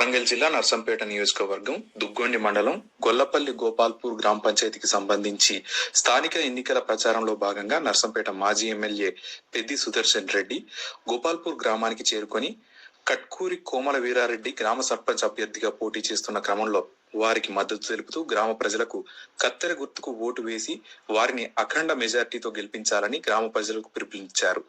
వరంగల్ జిల్లా నర్సంపేట నియోజకవర్గం దుగ్గొండి మండలం గొల్లపల్లి గోపాల్పూర్ గ్రామ పంచాయతీకి సంబంధించి స్థానిక ఎన్నికల ప్రచారంలో భాగంగా నర్సంపేట మాజీ ఎమ్మెల్యే పెద్ది సుదర్శన్ రెడ్డి గోపాల్పూర్ గ్రామానికి చేరుకొని కట్కూరి కోమల వీరారెడ్డి గ్రామ సర్పంచ్ అభ్యర్థిగా పోటీ చేస్తున్న క్రమంలో వారికి మద్దతు తెలుపుతూ గ్రామ ప్రజలకు కత్తెర గుర్తుకు ఓటు వేసి వారిని అఖండ మెజార్టీతో గెలిపించాలని గ్రామ ప్రజలకు పిలుపునిచ్చారు.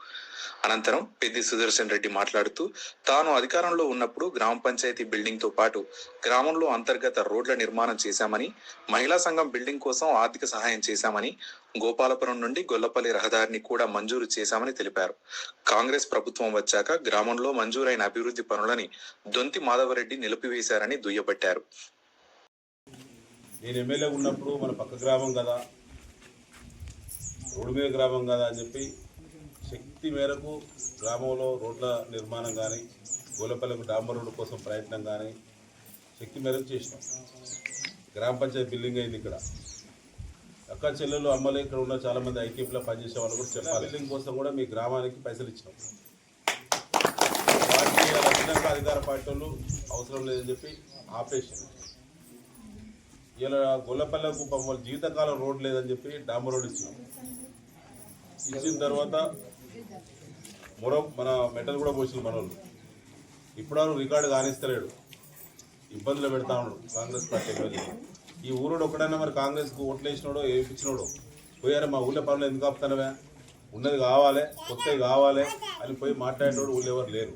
అనంతరం పెద్ది సుదర్శన్ రెడ్డి మాట్లాడుతూ తాను అధికారంలో ఉన్నప్పుడు గ్రామ పంచాయతీ బిల్డింగ్తో పాటు గ్రామంలో అంతర్గత రోడ్ల నిర్మాణం చేశామని మహిళా సంఘం బిల్డింగ్ కోసం ఆర్థిక సహాయం చేశామని గోపాలపురం నుండి గొల్లపల్లి రహదారిని కూడా మంజూరు చేశామని తెలిపారు. కాంగ్రెస్ ప్రభుత్వం వచ్చాక గ్రామంలో మంజూరైన అభివృద్ధి పనులని దొంతి మాధవరెడ్డి నిలిపివేశారని దుయ్యబట్టారు. నేను ఎమ్మెల్యే ఉన్నప్పుడు మన పక్క గ్రామం కదా రోడ్డు మీద గ్రామం కదా అని చెప్పి శక్తి మేరకు గ్రామంలో రోడ్ల నిర్మాణం కానీ గోలపల్లికి డాంబర్ రోడ్డు కోసం ప్రయత్నం కానీ శక్తి మేరకు చేసినాం. గ్రామ పంచాయతీ బిల్డింగ్ అయింది ఇక్కడ. అక్క చెల్లెలు అమ్మలు ఇక్కడ ఉన్న చాలామంది ఐకేపీలో పనిచేసే వాళ్ళు కూడా చెప్పాలి. బిల్డింగ్ కోసం కూడా మీ గ్రామానికి పైసలు ఇచ్చినాం. పార్టీ అధికార పార్టీ వాళ్ళు అవసరం లేదని చెప్పి ఆపేసారు ఇలా గొల్లపల్లెకు వాళ్ళ జీవితకాలం రోడ్ లేదని చెప్పి డాంబర్ రోడ్ ఇచ్చినాం ఇచ్చిన తర్వాత మరో మన మెటల్ కూడా పోసిన మన వాళ్ళు. ఇప్పుడు రికార్డు కానిస్తలేడు. ఇబ్బందులు పెడతా ఉన్నాడు కాంగ్రెస్ పార్టీ ఎమ్మెల్యే ఈ ఊరోడు ఒకడైనా మరి కాంగ్రెస్కు ఓట్లు వేసినాడో వేయించినాడో పోయారు మా ఊళ్ళో పనులు ఎందుకు ఆపుతానవే? ఉన్నది కావాలి కొత్తవి కావాలి అని పోయి మాట్లాడేటోడు ఊళ్ళో ఎవరు లేరు.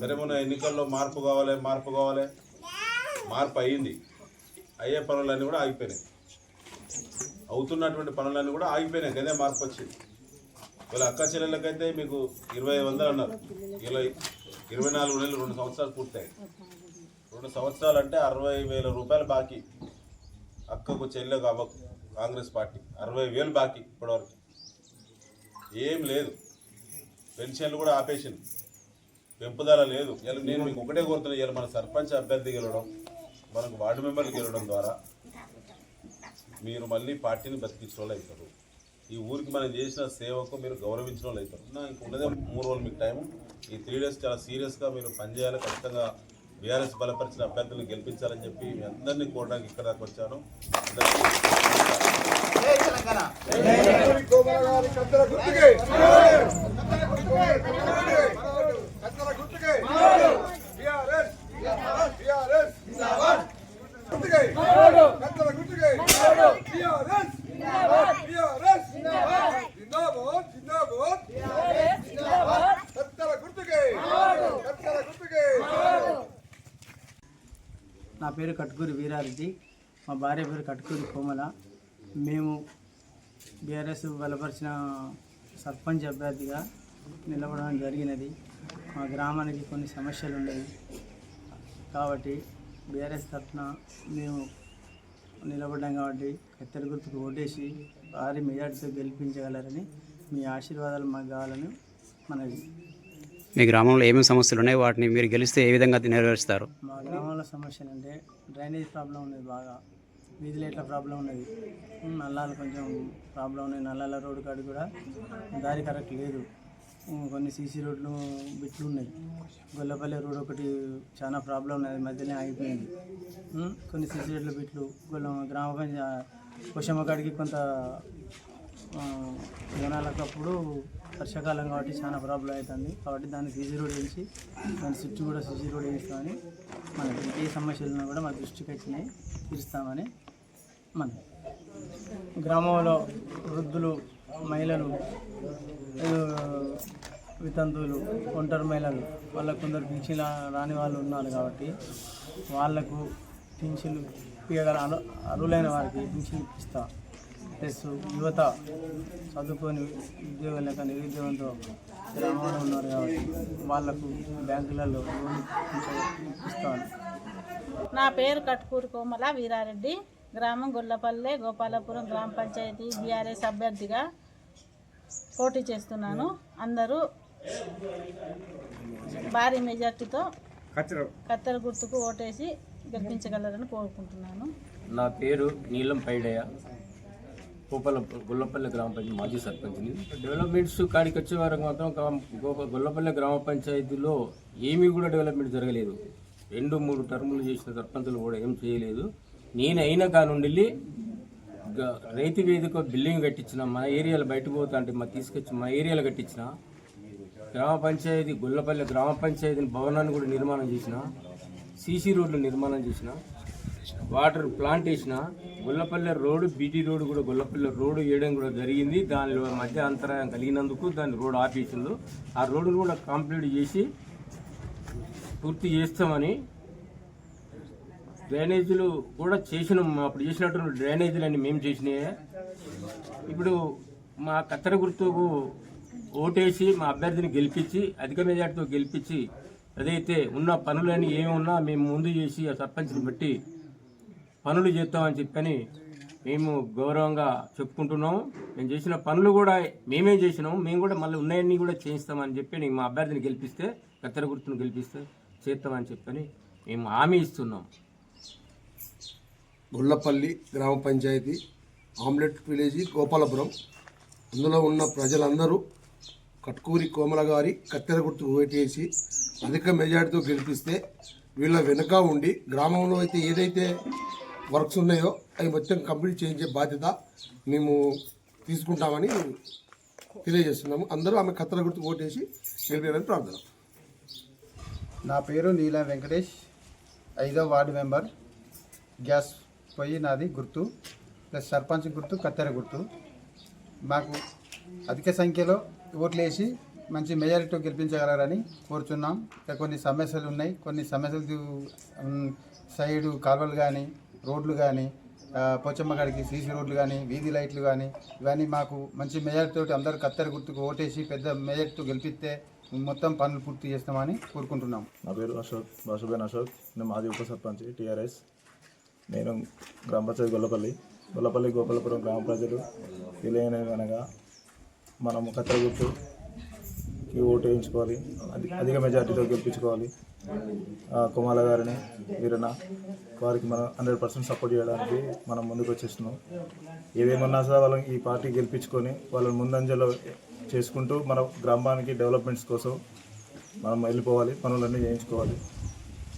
సరే మొన్న ఎన్నికల్లో మార్పు కావాలి మార్పు కావాలి. మార్పు అయ్యింది అయ్యే పనులన్నీ కూడా ఆగిపోయినాయి. అవుతున్నటువంటి పనులన్నీ కూడా ఆగిపోయినాయి. అదే మార్పు వచ్చింది. వీళ్ళ అక్క చెల్లెళ్ళకైతే మీకు ఇరవై ఐదు వందలు అన్నారు. ఇలా ఇరవై నాలుగు నెలలు రెండు సంవత్సరాలు పూర్తయి రెండు సంవత్సరాలు అంటే అరవై వేల రూపాయలు బాకీ. అక్కకు చెల్లెకు అవ్వకు కాంగ్రెస్ పార్టీ అరవై వేలు బాకీ ఇప్పటివరకు. ఏం లేదు. పెన్షన్లు కూడా ఆపేసింది పెంపుదల లేదు. ఇలా నేను మీకు ఒకటే కోరుతున్నాను ఇలా మన సర్పంచ్ అభ్యర్థి గెలవడం మనకు వార్డు మెంబర్లు గెలవడం ద్వారా మీరు మళ్ళీ పార్టీని బతికించిన వాళ్ళు అవుతారు. ఈ ఊరికి మనం చేసిన సేవకు మీరు గౌరవించిన వాళ్ళు అవుతారు. నా ఇంక ఉన్నదే మూడు రోజులు మీకు టైం ఈ త్రీ డేస్ చాలా సీరియస్గా మీరు పనిచేయాలి ఖచ్చితంగా బీఆర్ఎస్ బలపరిచిన అభ్యర్థులను గెలిపించాలని చెప్పి మీ అందరినీ కోరడానికి ఇక్కడ దాకా వచ్చాను. అందరికీ కోమలగారి కత్తెర గుర్తుకే కత్తెర గుర్తుకే టిఆర్ఎస్ టిఆర్ఎస్ గుర్తుకే కత్తెర గుర్తుకే టిఆర్ఎస్ టిఆర్ఎస్ జిందాబాద్ జిందాబాద్ కత్తెర గుర్తుకే కత్తెర గుర్తుకే నా పేరు కట్కూరి వీరారెడ్డి. మా భార్య పేరు కట్కూరి కోమల. మేము బీఆర్ఎస్ బలపరిచిన సర్పంచ్ అభ్యర్థిగా నిలబడడం జరిగినది. మా గ్రామానికి కొన్ని సమస్యలు ఉన్నాయి. కాబట్టి బీఆర్ఎస్ తరఫున మేము నిలబడ్డాం కాబట్టి కత్తెర గుర్తుకు ఓటేసి భారీ మెజార్టీతో గెలిపించగలరని మీ ఆశీర్వాదాలు మాకు కావాలని మనది మీ గ్రామంలో ఏమేమి సమస్యలు ఉన్నాయి? వాటిని మీరు గెలిస్తే ఏ విధంగా నెరవేరుస్తారు? మా గ్రామంలో సమస్యలు అంటే డ్రైనేజ్ ప్రాబ్లం ఉన్నది బాగా. వీధి లైట్ల ప్రాబ్లం ఉన్నది. నల్లాలు కొంచెం ప్రాబ్లం ఉన్నాయి. నల్లాల రోడ్డు కాడ కూడా దారి కరెక్ట్ లేదు. కొన్ని సీసీ రోడ్లు బిట్లు ఉన్నాయి. గొల్లపల్లి రోడ్ ఒకటి చాలా ప్రాబ్లం ఉన్నది మధ్యలో ఆగిపోయింది. కొన్ని సీసీ రోడ్ల బిట్లు గొల్ల గ్రామ పంచాయతీ కుషమ్మ కాడికి కొంత జనాలకప్పుడు వర్షాకాలం కాబట్టి చాలా ప్రాబ్లం అవుతుంది కాబట్టి దాన్ని సీసీ రోడ్ వేసి దాని స్విచ్ కూడా సీసీ రోడ్ వేస్తామని మనకి ఏ సమస్యలు ఉన్నా కూడా మన దృష్టికి వచ్చినాయి తీరుస్తామని మన. గ్రామంలో వృద్ధులు మహిళలు వితంతువులు ఒంటరి మహిళలు వాళ్ళకు కొందరు పింఛన్ రాని వాళ్ళు ఉన్నారు కాబట్టి వాళ్ళకు పింఛన్లు ఇవ్వగల అర్హులైన వారికి పింఛన్ ఇప్పిస్తా ప్లస్ యువత చదువుకొని ఉద్యోగం లేక నిరుద్యోగంతో గ్రామంలో ఉన్నారు కాబట్టి వాళ్ళకు బ్యాంకులలో లోన్ ఇస్తాను. నా పేరు కట్కూరు కోమల వీరారెడ్డి. గ్రామం గొల్లపల్లె గోపాలపురం గ్రామ పంచాయతీ బీఆర్ఎస్ అభ్యర్థిగా పోటీ చేస్తున్నాను. అందరూ భారీ మెజార్టీతో కత్తెర. గుర్తుకు ఓటేసి గెలిపించగలరని కోరుకుంటున్నాను. నా పేరు నీలం పైడయ్య. గోపాల గొల్లపల్లి గ్రామ పంచాయతీ మాజీ సర్పంచ్ని. డెవలప్మెంట్స్ కాడికి వచ్చే వరకు మాత్రం గొల్లపల్లి గ్రామ పంచాయతీలో ఏమీ కూడా డెవలప్మెంట్ జరగలేదు. రెండు మూడు టర్ములు చేసిన సర్పంచులు కూడా ఏం చేయలేదు. నేను అయినా కానుండి రైతు వేదిక బిల్డింగ్ కట్టించిన మా ఏరియాలో బయటకు పోతుంటే అంటే మా తీసుకొచ్చి మా ఏరియాలో కట్టించిన. గ్రామ పంచాయతీ గుల్లపల్లి గ్రామ పంచాయతీ భవనాన్ని కూడా నిర్మాణం చేసిన. సీసీ రోడ్లు నిర్మాణం చేసిన. వాటర్ ప్లాంట్ వేసిన. గుల్లపల్లె రోడ్డు బీటీ రోడ్డు కూడా గుల్లపల్లె రోడ్డు వేయడం కూడా జరిగింది. దానిలో మధ్య అంతరాయం కలిగినందుకు దాని రోడ్డు ఆపేసిండు ఆ రోడ్డును కూడా కంప్లీట్ చేసి పూర్తి చేస్తామని డ్రైనేజీలు కూడా చేసినాం. అప్పుడు చేసినట్టు డ్రైనేజీలు అన్ని మేము చేసినాయే. ఇప్పుడు మా కత్తెర గుర్తుకు ఓటేసి మా అభ్యర్థిని గెలిపించి అధిక మెజార్టీతో గెలిపించి అదైతే ఉన్న పనులన్నీ ఏమున్నా ఉన్నా మేము ముందు చేసి ఆ సర్పంచ్ని బట్టి పనులు చేస్తామని చెప్పని మేము గౌరవంగా చెప్పుకుంటున్నాము మేము చేసిన పనులు కూడా మేమే చేసినాము మేము కూడా మళ్ళీ ఉన్నాయన్నీ కూడా చేయిస్తామని చెప్పి మా అభ్యర్థిని గెలిపిస్తే కత్తెర గుర్తును గెలిపిస్తే చేస్తామని చెప్పని మేము హామీ ఇస్తున్నాం. గొల్లపల్లి గ్రామ పంచాయతీ ఆమ్లెట్ విలేజ్ గోపాలపురం. అందులో ఉన్న ప్రజలందరూ కట్కూరి కోమల గారి కత్తెర గుర్తు ఓటేసి అధిక మెజార్టీతో గెలిపిస్తే వీళ్ళ వెనుక ఉండి గ్రామంలో అయితే ఏదైతే వర్క్స్ ఉన్నాయో అవి మొత్తం కంప్లీట్ చేయించే బాధ్యత మేము తీసుకుంటామని తెలియజేస్తున్నాము. అందరూ ఆమె కత్తెర గుర్తు ఓటేసి గెలిపారని ప్రార్థన. నా పేరు నీలా వెంకటేష్. ఐదో వార్డు మెంబర్. గ్యాస్ పొయ్యి నాది గుర్తు ప్లస్ సర్పంచ్ గుర్తు కత్తెర గుర్తు. మాకు అధిక సంఖ్యలో ఓట్లేసి మంచి మెజారిటీ గెలిపించగలరని కోరుచున్నాం. ఇంకా కొన్ని సమస్యలు ఉన్నాయి. కొన్ని సమస్యలు సైడు కాలువలు కానీ రోడ్లు కానీ పోచమ్మగాడికి సీసీ రోడ్లు కానీ వీధి లైట్లు కానీ ఇవన్నీ మాకు మంచి మెజారిటీ తోటి అందరూ కత్తెర గుర్తుకు ఓటేసి పెద్ద మెజారిటీతో గెలిపిస్తే మొత్తం పనులు పూర్తి చేస్తామని కోరుకుంటున్నాం. నా పేరు అశోక్ బాషుబేన్ అశోక్. నేను మాది ఉప సర్పంచ్ టీఆర్ఎస్. నేను గ్రామ పంచాయతీ గొల్లపల్లి గొల్లపల్లి గోపాలపురం గ్రామ ప్రజలు తెలియనివి అనగా మనము కత్తెర ఓటు వేయించుకోవాలి. అధిక మెజార్టీతో గెలిపించుకోవాలి. ఆ, కుమాల గారిని వీరన్న వారికి మనం హండ్రెడ్ పర్సెంట్ సపోర్ట్ చేయడానికి మనం ముందుకు వచ్చేస్తున్నాం. ఏదేమన్నా సరే వాళ్ళని ఈ పార్టీ గెలిపించుకొని వాళ్ళని ముందంజలో చేసుకుంటూ మన గ్రామానికి డెవలప్మెంట్స్ కోసం మనం వెళ్ళిపోవాలి పనులన్నీ చేయించుకోవాలి.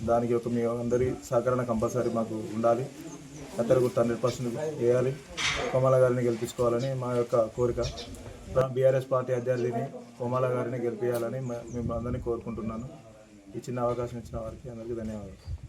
దానికి ఒక మీ అందరి సహకరణ కంపల్సరీ మాకు ఉండాలి. కత్తెర గుర్తు హండ్రెడ్ పర్సెంట్ వేయాలి. కోమల గారిని గెలిపించుకోవాలని మా యొక్క కోరిక. బీఆర్ఎస్ పార్టీ అభ్యర్థిని కోమల గారిని గెలిపించాలని మ- మేము అందరినీ కోరుకుంటున్నాను. ఈ చిన్న అవకాశం ఇచ్చిన వారికి అందరికీ ధన్యవాదాలు.